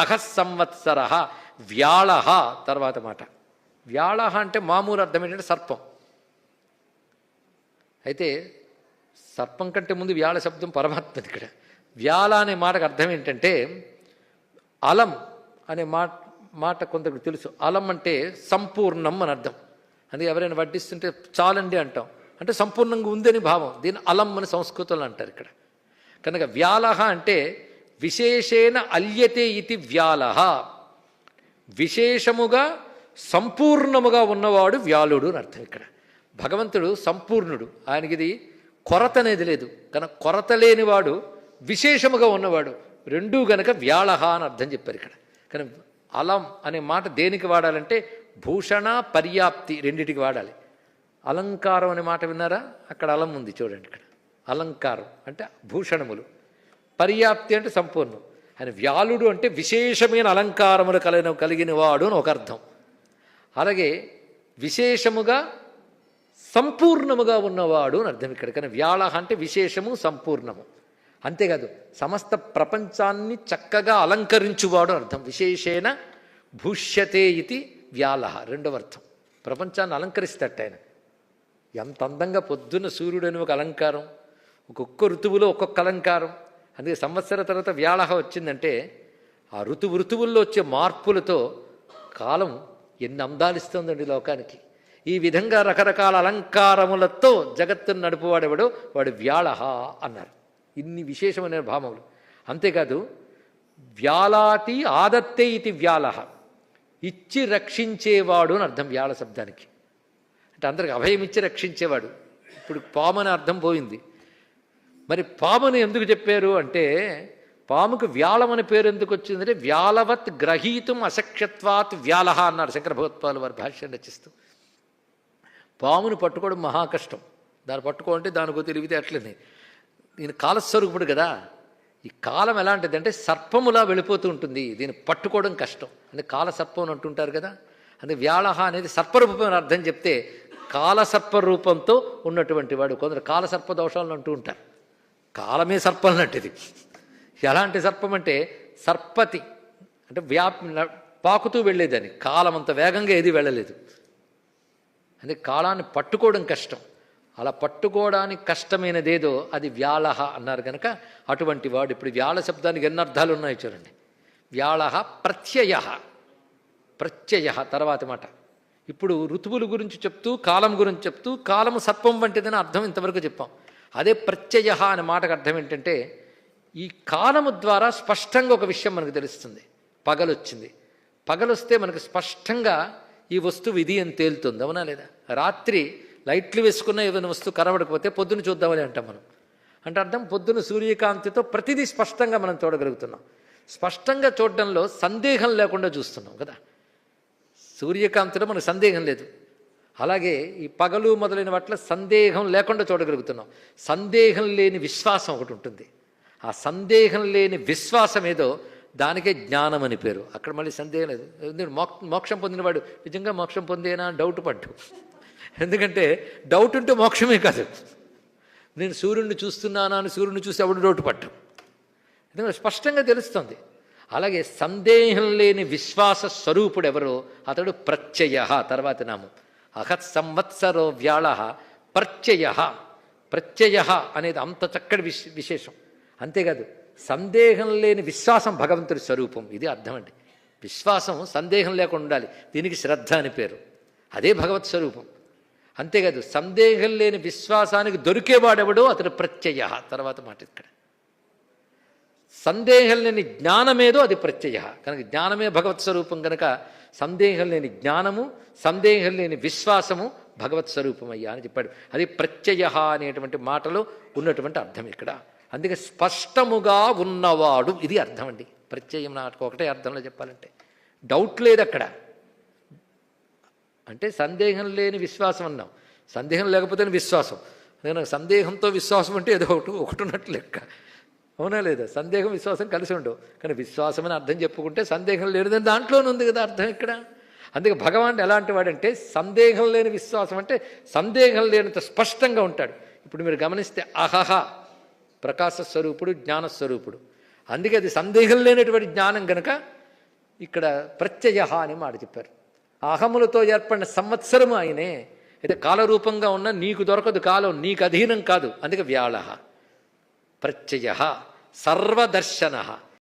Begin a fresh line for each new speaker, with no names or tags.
అహస్ సంవత్సర వ్యాళ తర్వాత మాట. వ్యాళ అంటే మామూలు అర్థం ఏంటంటే సర్పం. అయితే సర్పం కంటే ముందు వ్యాళ శబ్దం పరమాత్మది ఇక్కడ. వ్యాళ అనే మాటకు అర్థం ఏంటంటే అలం అనే మాట మాట కొందరికి తెలుసు. అలం అంటే సంపూర్ణం అని అర్థం. అందుకే ఎవరైనా వడ్డిస్తుంటే చాలండి అంటాం. అంటే సంపూర్ణంగా ఉందని భావం. దీన్ని అలం అని సంస్కృతంలో అంటారు ఇక్కడ. కనుక వ్యాలహ అంటే విశేషేణ అల్యతే ఇది వ్యాలహ. విశేషముగా సంపూర్ణముగా ఉన్నవాడు వ్యాలుడు అని అర్థం ఇక్కడ. భగవంతుడు సంపూర్ణుడు. ఆయనకి ఇది కొరత అనేది లేదు. కనుక కొరత లేనివాడు విశేషముగా ఉన్నవాడు రెండూ గనక వ్యాళహ అని అర్థం చెప్పారు ఇక్కడ. కానీ అలం అనే మాట దేనికి వాడాలంటే భూషణ పర్యాప్తి రెండిటికి వాడాలి. అలంకారం అనే మాట విన్నారా? అక్కడ అలం ఉంది చూడండి ఇక్కడ. అలంకారం అంటే భూషణములు. పర్యాప్తి అంటే సంపూర్ణం. ఆయన వ్యాలుడు అంటే విశేషమైన అలంకారములు కలిగిన కలిగిన వాడు అని ఒక అర్థం. అలాగే విశేషముగా సంపూర్ణముగా ఉన్నవాడు అని అర్థం ఇక్కడ. కానీ వ్యాళ అంటే విశేషము సంపూర్ణము. అంతేకాదు సమస్త ప్రపంచాన్ని చక్కగా అలంకరించువాడు అని అర్థం. విశేషేణ భూష్యతే ఇది వ్యాళ. రెండవ అర్థం. ప్రపంచాన్ని అలంకరిస్తట ఆయన. ఎంత అందంగా పొద్దున్న సూర్యుడని ఒక అలంకారం ఒక్కొక్క ఋతువులో ఒక్కొక్క అలంకారం. అందుకే సంవత్సర తర్వాత వ్యాళహ వచ్చిందంటే ఆ ఋతువు ఋతువుల్లో వచ్చే మార్పులతో కాలం ఎన్ని అందాలిస్తుందండి లోకానికి. ఈ విధంగా రకరకాల అలంకారములతో జగత్తును నడుపువాడెవడో? వాడు వ్యాళహ అన్నారు. ఇన్ని విశేషమైన భావములు. అంతేకాదు వ్యాలాతి ఆదత్తే ఇది వ్యాళహ. ఇచ్చి రక్షించేవాడు అని అర్థం వ్యాళ శబ్దానికి. అంటే అందరికి అభయం ఇచ్చి రక్షించేవాడు. ఇప్పుడు పామని అర్థం పోయింది. మరి పాముని ఎందుకు చెప్పారు అంటే పాముకు వ్యాళం అనే పేరు ఎందుకు వచ్చిందంటే వ్యాలవత్ గ్రహీతం అసఖ్యత్వాత్ వ్యాలహ అన్నారు శంకర భగవత్పాలు వారి భాష్యం రచిస్తూ. పామును పట్టుకోవడం మహా కష్టం. దాన్ని పట్టుకోవాలంటే దానికో తెలివితే అట్లనే. దీని కాలస్వరూపుడు కదా. ఈ కాలం ఎలాంటిది అంటే సర్పములా వెళ్ళిపోతూ ఉంటుంది. దీన్ని పట్టుకోవడం కష్టం. అంటే కాల సర్పం అని అంటుంటారు కదా. అంటే వ్యాళహ అనేది సర్పరూపం అని అర్థం చెప్తే కాలసర్ప రూపంతో ఉన్నటువంటి వాడు కొందరు కాలసర్ప దోషాలను అంటూ ఉంటారు. కాలమే సర్పం లాంటిది. ఎలాంటి సర్పం అంటే సర్పతి అంటే వ్యాప్ పాకుతూ వెళ్ళేదని కాలం అంత వేగంగా ఏది వెళ్ళలేదు. అంటే కాలాన్ని పట్టుకోవడం కష్టం. అలా పట్టుకోవడానికి కష్టమైనదేదో అది వ్యాళహ అన్నారు కనుక అటువంటి వాడు ఇప్పుడు వ్యాళ శబ్దానికి ఎన్ని అర్థాలు ఉన్నాయి చూడండి. వ్యాళహ ప్రత్యయ. ప్రత్యయ తర్వాత మాట. ఇప్పుడు ఋతువుల గురించి చెప్తూ కాలం గురించి చెప్తూ కాలము సర్పం వంటిదని అర్థం ఇంతవరకు చెప్పాం. అదే ప్రత్యయ అనే మాటకు అర్థం ఏంటంటే ఈ కాలము ద్వారా స్పష్టంగా ఒక విషయం మనకు తెలుస్తుంది. పగలొచ్చింది. పగలొస్తే మనకు స్పష్టంగా ఈ వస్తువు ఇది అని తేలుతుంది. అవునా లేదా? రాత్రి లైట్లు వేసుకున్న ఏదైనా వస్తువు కనబడకపోతే పొద్దున చూద్దామని అంటాం మనం. అంటే అర్థం పొద్దున సూర్యకాంతితో ప్రతిదీ స్పష్టంగా మనం చూడగలుగుతున్నాం. స్పష్టంగా చూడడంలో సందేహం లేకుండా చూస్తున్నాం కదా? సూర్యకాంతిలో మనకు సందేహం లేదు. అలాగే ఈ పగలు మొదలైన వాటిలో సందేహం లేకుండా చూడగలుగుతున్నాం. సందేహం లేని విశ్వాసం ఒకటి ఉంటుంది. ఆ సందేహం లేని విశ్వాసం ఏదో దానికే జ్ఞానం అని పేరు. అక్కడ మళ్ళీ సందేహం లేదు. ఎందుకంటే మోక్ష మోక్షం పొందినవాడు నిజంగా మోక్షం పొందేనా అని డౌట్ పడ్డు. ఎందుకంటే డౌట్ ఉంటే మోక్షమే కాదు. నేను సూర్యుడిని చూస్తున్నానా అని సూర్యుడిని చూసి ఎవడు డౌట్ పడ్డు. ఎందుకంటే స్పష్టంగా తెలుస్తుంది. అలాగే సందేహం లేని విశ్వాస స్వరూపుడు ఎవరో అతడు ప్రత్యయ తర్వాత నామం. అహత్ సంవత్సరో వ్యాళ ప్రత్యయ. ప్రత్యయ అనేది అంత చక్కటి విశ్ విశేషం. అంతేకాదు సందేహం లేని విశ్వాసం భగవంతుడి స్వరూపం. ఇది అర్థం అండి. విశ్వాసం సందేహం లేకుండా ఉండాలి. దీనికి శ్రద్ధ అని పేరు. అదే భగవత్ స్వరూపం. అంతేకాదు సందేహం లేని విశ్వాసానికి దొరికేవాడెవడో అతడు ప్రత్యయ. తర్వాత మాట ఇక్కడ. సందేహం లేని జ్ఞానమేదో అది ప్రత్యయ. కనుక జ్ఞానమే భగవత్ స్వరూపం కనుక సందేహం లేని జ్ఞానము సందేహం లేని విశ్వాసము భగవత్ స్వరూపమయ్యా అని చెప్పాడు. అది ప్రత్యయ అనేటువంటి మాటలో ఉన్నటువంటి అర్థం ఇక్కడ. అందుకే స్పష్టముగా ఉన్నవాడు ఇది అర్థం అండి. ప్రత్యయం నాకు ఒకటే అర్థంలో చెప్పాలంటే. డౌట్ లేదు అక్కడ. అంటే సందేహం లేని విశ్వాసం అన్నాం. సందేహం లేకపోతేనే విశ్వాసం. నేను సందేహంతో విశ్వాసం అంటే ఏదో ఒకటి ఒకటి ఉన్నట్లు లెక్క. అవునా లేదా? సందేహం విశ్వాసం కలిసి ఉండవు. కానీ విశ్వాసం అని అర్థం చెప్పుకుంటే సందేహం లేనిదని దాంట్లోనే ఉంది కదా అర్థం ఇక్కడ. అందుకే భగవాన్ ఎలాంటి వాడంటే సందేహం లేని విశ్వాసం అంటే సందేహం లేనంత స్పష్టంగా ఉంటాడు. ఇప్పుడు మీరు గమనిస్తే అహహ ప్రకాశ స్వరూపుడు జ్ఞానస్వరూపుడు అందుకే అది సందేహం లేనటువంటి జ్ఞానం గనక ఇక్కడ ప్రత్యయ అని మాట చెప్పారు. అహములతో ఏర్పడిన సంవత్సరము ఆయనే. అయితే కాలరూపంగా ఉన్న నీకు దొరకదు కాలం నీకు అధీనం కాదు. అందుకే వ్యాళ ప్రత్యయ सर्वदर्शन।